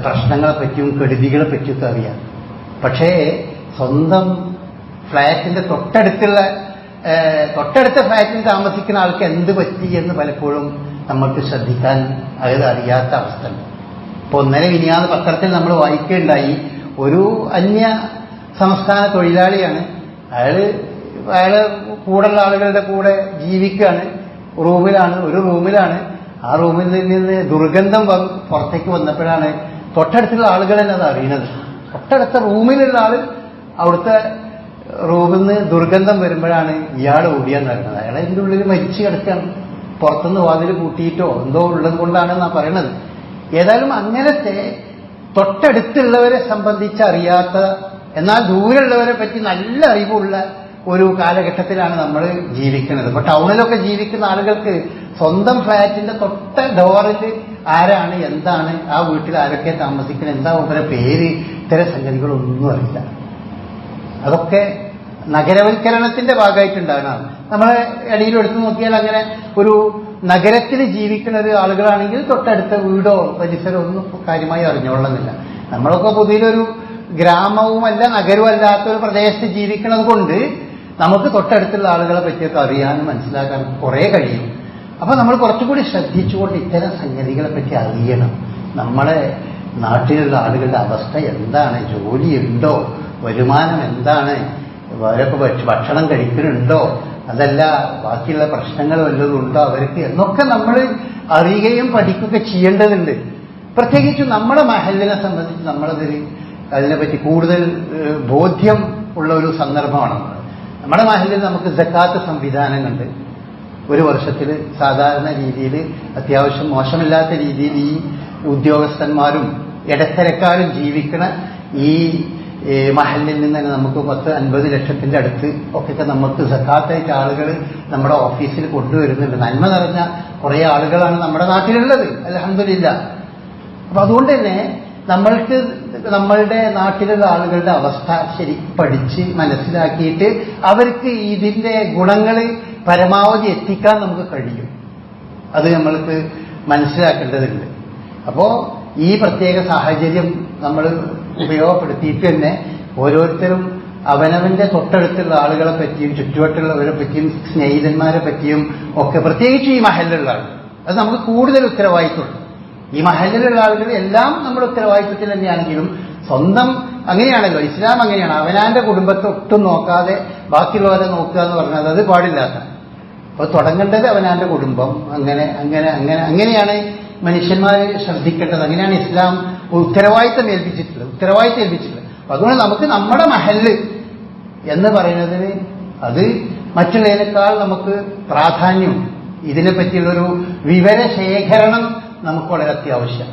പ്രശ്നങ്ങളെ പറ്റിയും കെടുതികളെ പറ്റിയൊക്കെ അറിയാം. പക്ഷേ സ്വന്തം ഫ്ലാറ്റിന്റെ തൊട്ടടുത്തുള്ള തൊട്ടടുത്ത ഫ്ലാറ്റിൽ താമസിക്കുന്ന ആൾക്ക് എന്ത് പറ്റി എന്ന് പലപ്പോഴും നമ്മൾക്ക് ശ്രദ്ധിക്കാൻ അത് അറിയാത്ത അവസ്ഥ. ഉണ്ട് ഒന്നര വിനിയാന്ന് പത്രത്തിൽ നമ്മൾ വായിക്കുകയുണ്ടായി ഒരു അന്യ സംസ്ഥാന തൊഴിലാളിയാണ്. അയാൾ അയാൾ കൂടെയുള്ള ആളുകളുടെ കൂടെ ജീവിക്കുകയാണ് റൂമിലാണ് ഒരു റൂമിലാണ്. ആ റൂമിൽ നിന്ന് ദുർഗന്ധം പുറത്തേക്ക് വന്നപ്പോഴാണ് തൊട്ടടുത്തുള്ള ആളുകൾ തന്നെ അത് അറിയുന്നത്. തൊട്ടടുത്ത റൂമിലുള്ള ആൾ അവിടുത്തെ റൂമിൽ നിന്ന് ദുർഗന്ധം വരുമ്പോഴാണ് ഇയാൾ ഓടിയാൻ പറയുന്നത്. അയാൾ ഇതിന്റെ ഉള്ളിൽ മരിച്ചു കിടക്കുകയാണ്. പുറത്തുനിന്ന് വാതിൽ കൂട്ടിയിട്ടോ എന്തോ ഉള്ളത് കൊണ്ടാണ് നാ പറയണത്. ഏതായാലും അങ്ങനത്തെ തൊട്ടടുത്തുള്ളവരെ സംബന്ധിച്ച് അറിയാത്ത എന്നാൽ ദൂരെയുള്ളവരെ പറ്റി നല്ല അറിവുള്ള ഒരു കാലഘട്ടത്തിലാണ് നമ്മൾ ജീവിക്കുന്നത്. ഇപ്പൊ ടൗണിലൊക്കെ ജീവിക്കുന്ന ആളുകൾക്ക് സ്വന്തം ഫ്ലാറ്റിന്റെ തൊട്ട ഡോറിൽ ആരാണ് എന്താണ് ആ വീട്ടിൽ ആരൊക്കെ താമസിക്കുന്നത് എന്താ അവരുടെ പേര് ഇത്തരം സംഗതികളൊന്നും അറിയില്ല. അതൊക്കെ നഗരവൽക്കരണത്തിന്റെ ഭാഗമായിട്ടുണ്ടാകണം നമ്മളെ ഇടയിൽ എടുത്തു നോക്കിയാൽ അങ്ങനെ ഒരു നഗരത്തിൽ ജീവിക്കുന്ന ഒരു ആളുകളാണെങ്കിൽ തൊട്ടടുത്ത വീടോ പരിസരമോ ഒന്നും കാര്യമായി അറിഞ്ഞോളുന്നില്ല നമ്മളൊക്കെ പുതിയൊരു ഗ്രാമവുമല്ല നഗരവും അല്ലാത്ത ഒരു പ്രദേശത്ത് ജീവിക്കുന്നത് കൊണ്ട് നമുക്ക് തൊട്ടടുത്തുള്ള ആളുകളെ പറ്റിയൊക്കെ അറിയാനും മനസ്സിലാക്കാനും കുറേ കഴിയും. അപ്പൊ നമ്മൾ കുറച്ചുകൂടി ശ്രദ്ധിച്ചുകൊണ്ട് ഇത്തരം സംഗതികളെ പറ്റി അറിയണം. നമ്മളെ നാട്ടിലുള്ള ആളുകളുടെ അവസ്ഥ എന്താണ്? ജോലി ഉണ്ടോ? വരുമാനം എന്താണ്? അവരൊക്കെ ഭക്ഷ- ഭക്ഷണം കഴിക്കുന്നുണ്ടോ അതല്ല ബാക്കിയുള്ള പ്രശ്നങ്ങൾ വല്ലതും ഉണ്ടോ അവർക്ക്? എന്നൊക്കെ നമ്മൾ അറിയുകയും പഠിക്കുകയൊക്കെ ചെയ്യേണ്ടതുണ്ട്. പ്രത്യേകിച്ചും നമ്മുടെ മഹലിനെ സംബന്ധിച്ച് നമ്മളതിൽ അതിനെപ്പറ്റി കൂടുതൽ ബോധ്യം ഉള്ള ഒരു സന്ദർഭമാണ്. നമ്മുടെ മഹലിൽ നമുക്ക് ജക്കാത്ത് സംവിധാനങ്ങളുണ്ട്. ഒരു വർഷത്തിൽ സാധാരണ രീതിയിൽ അത്യാവശ്യം മോശമില്ലാത്ത രീതിയിൽ ഈ ഉദ്യോഗസ്ഥന്മാരും ഇടത്തരക്കാരും ജീവിക്കണ ഈ മഹലിൽ നിന്ന് തന്നെ നമുക്ക് പത്ത് അൻപത് ലക്ഷത്തിന്റെ അടുത്ത് ഒക്കെ നമുക്ക് സക്കാത്തായിട്ട് ആളുകൾ നമ്മുടെ ഓഫീസിൽ കൊണ്ടുവരുന്നുണ്ട്. നന്മ നിറഞ്ഞ കുറേ ആളുകളാണ് നമ്മുടെ നാട്ടിലുള്ളത്. അലഹമില്ല അപ്പൊ അതുകൊണ്ട് തന്നെ നമ്മൾക്ക് നമ്മളുടെ നാട്ടിലുള്ള ആളുകളുടെ അവസ്ഥ ശരി പഠിച്ച് മനസ്സിലാക്കിയിട്ട് അവർക്ക് ഇതിന്റെ ഗുണങ്ങൾ പരമാവധി എത്തിക്കാൻ നമുക്ക് കഴിയും. അത് നമ്മൾക്ക് മനസ്സിലാക്കേണ്ടതുണ്ട്. അപ്പോ ഈ പ്രത്യേക സാഹചര്യം നമ്മൾ ഉപയോഗപ്പെടുത്തിയിട്ട് തന്നെ ഓരോരുത്തരും അവനവന്റെ തൊട്ടടുത്തുള്ള ആളുകളെ പറ്റിയും ചുറ്റുവട്ടുള്ളവരെ പറ്റിയും സ്നേഹിതന്മാരെ പറ്റിയും ഒക്കെ പ്രത്യേകിച്ച് ഈ മഹലിലുള്ള അത് നമുക്ക് കൂടുതൽ ഉത്തരവാദിത്വമുണ്ട്. ഈ മഹലിലുള്ള ആളുകൾ എല്ലാം നമ്മുടെ ഉത്തരവാദിത്വത്തിൽ തന്നെയാണെങ്കിലും സ്വന്തം അങ്ങനെയാണല്ലോ ഇസ്ലാം അങ്ങനെയാണ്. അവനാന്റെ കുടുംബത്തെ ഒട്ടും നോക്കാതെ ബാക്കിയുള്ളവരെ നോക്കുക എന്ന് പറഞ്ഞാൽ അത് പാടില്ലാത്ത. അപ്പൊ തുടങ്ങേണ്ടത് അവനാന്റെ കുടുംബം. അങ്ങനെ അങ്ങനെ അങ്ങനെ അങ്ങനെയാണ് മനുഷ്യന്മാരെ ശ്രദ്ധിക്കേണ്ടത്. അങ്ങനെയാണ് ഇസ്ലാം ഉത്തരവാദിത്തം ഏൽപ്പിച്ചിട്ടുള്ളത് ഉത്തരവാദിത്തം ഏൽപ്പിച്ചിട്ടുള്ളത്. അതുകൊണ്ട് നമുക്ക് നമ്മുടെ മഹൽ എന്ന് പറയുന്നതിന് അത് മറ്റുള്ളതിനേക്കാൾ നമുക്ക് പ്രാധാന്യം. ഇതിനെപ്പറ്റിയുള്ളൊരു വിവരശേഖരണം നമുക്ക് വളരെ അത്യാവശ്യം.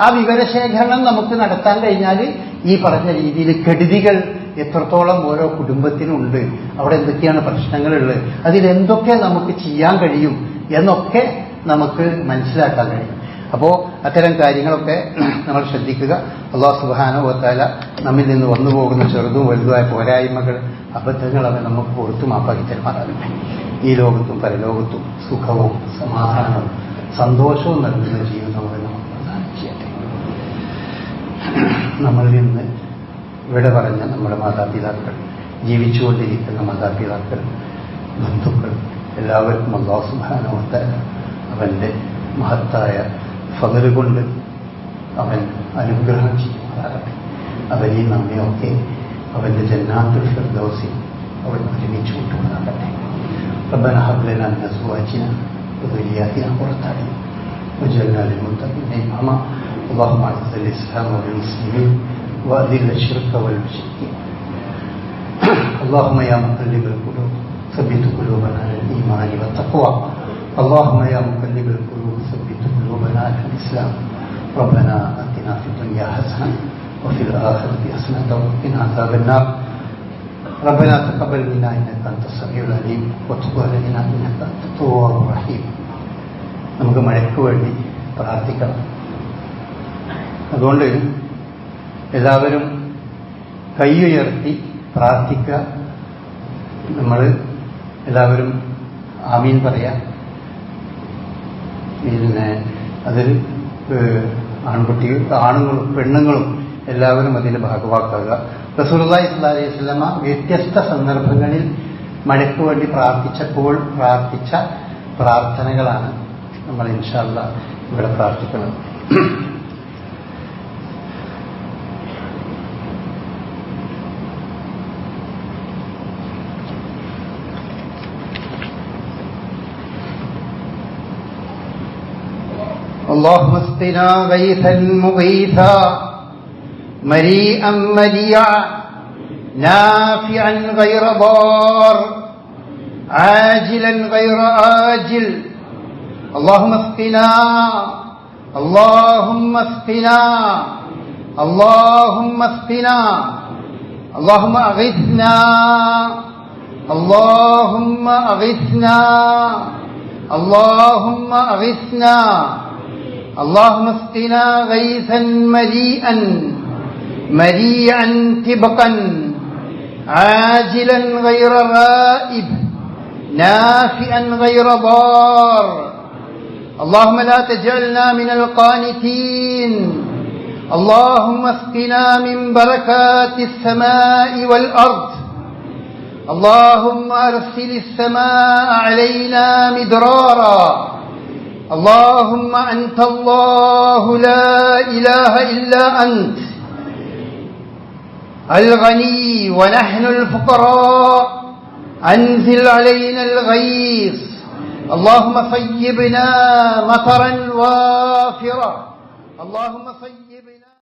ആ വിവരശേഖരണം നമുക്ക് നടത്താൻ കഴിഞ്ഞാൽ ഈ പറഞ്ഞ രീതിയിൽ കെടുതികൾ എത്രത്തോളം ഓരോ കുടുംബത്തിനുണ്ട് അവിടെ എന്തൊക്കെയാണ് പ്രശ്നങ്ങളുള്ളത് അതിലെന്തൊക്കെ നമുക്ക് ചെയ്യാൻ കഴിയും എന്നൊക്കെ നമുക്ക് മനസ്സിലാക്കാൻ കഴിയും. അപ്പോൾ അത്തരം കാര്യങ്ങളൊക്കെ നമ്മൾ ശ്രദ്ധിക്കുക. അള്ളാഹു സുബാനോ വത്താല നമ്മിൽ നിന്ന് വന്നു പോകുന്ന ചെറുതും വലുതുമായ പോരായ്മകൾ അബദ്ധങ്ങൾ അവ നമുക്ക് പുറത്തു മാപ്പാക്കി തരുമാറാകട്ടെ. ഈ ലോകത്തും പരലോകത്തും സുഖവും സമാധാനവും സന്തോഷവും നൽകുന്ന ജീവിതം അവൻ നമുക്ക് പ്രദാനം ചെയ്യട്ടെ നമ്മളിൽ നിന്ന് ഇവിടെ പറഞ്ഞ നമ്മുടെ മാതാപിതാക്കൾ ജീവിച്ചുകൊണ്ടിരിക്കുന്ന മാതാപിതാക്കൾ ബന്ധുക്കൾ എല്ലാവർക്കും അള്ളാഹു സുബാനോത്താല അവൻ്റെ മഹത്തായ ഫതല് കൊണ്ട് അവൻ അനുഗ്രഹം ചെയ്യുമാറാകട്ടെ അവനെയും നമ്മയൊക്കെ അവൻ്റെ ജന്നാത്തുൽ ഫിർദൗസിൽ അവൻ ഒരുമിച്ച് കൊണ്ടുവന്നാകട്ടെ ربنا هب لنا من ازواجنا وذرياتنا قرة اعين وجعلنا للمتقين. اماما اللهم أعز الإسلام والمسلمين وأذل الشرك والمشركين. اللهم يا مقلب القلوب ثبت قلوبنا على الإيمان والتقوى. اللهم يا مقلب القلوب ثبت قلوبنا على الإسلام. ربنا آتنا في الدنيا حسنة وفي الآخرة حسنة وقنا عذاب النار. ربنا تقبل منا انك انت السميع العليم وتب علينا انك انت التواب الرحيم നമുക്ക് മഴയ്ക്ക് വേണ്ടി പ്രാർത്ഥിക്കണം അതുകൊണ്ട് എല്ലാവരും കൈയുയർത്തി പ്രാർത്ഥിക്കുക നമ്മൾ എല്ലാവരും ആമീൻ പറയാം പിന്നെ അതിൽ ഏഹ്, ആൺകുട്ടികൾ ആണുങ്ങളും പെണ്ണുങ്ങളും എല്ലാവരും അതിൽ ഭാഗവാക്കാകുക റസൂലുള്ളാഹി സ്വല്ലല്ലാഹി അലൈഹി വസല്ലമ വ്യത്യസ്ത സന്ദർഭങ്ങളിൽ മഴയ്ക്ക് വേണ്ടി പ്രാർത്ഥിച്ചപ്പോൾ പ്രാർത്ഥിച്ച പ്രാർത്ഥനകളാണ് നമ്മൾ ഇൻഷാല്ല ഇവിടെ പ്രാർത്ഥിക്കുന്നത് اللهم اسقنا غيثا مغيثا مريئا مليعا نافعا غير ضار عاجلا غير آجل. اللهم اسقنا اللهم اسقنا اللهم اسقنا. اللهم أغثنا اللهم أغثنا اللهم أغثنا. اللهم اسقنا غيثا مليئا. مريعا تبقا عاجلا غير رائب نافئا غير ضار. اللهم لا تجعلنا من القانتين. اللهم اسقنا من بركات السماء والأرض. اللهم أرسل السماء علينا مدرارا. اللهم أنت الله لا إله إلا أنت. الغني ونحن الفقراء. أنزل علينا الغيث. اللهم صيبنا مطرا وافرا. اللهم صيبنا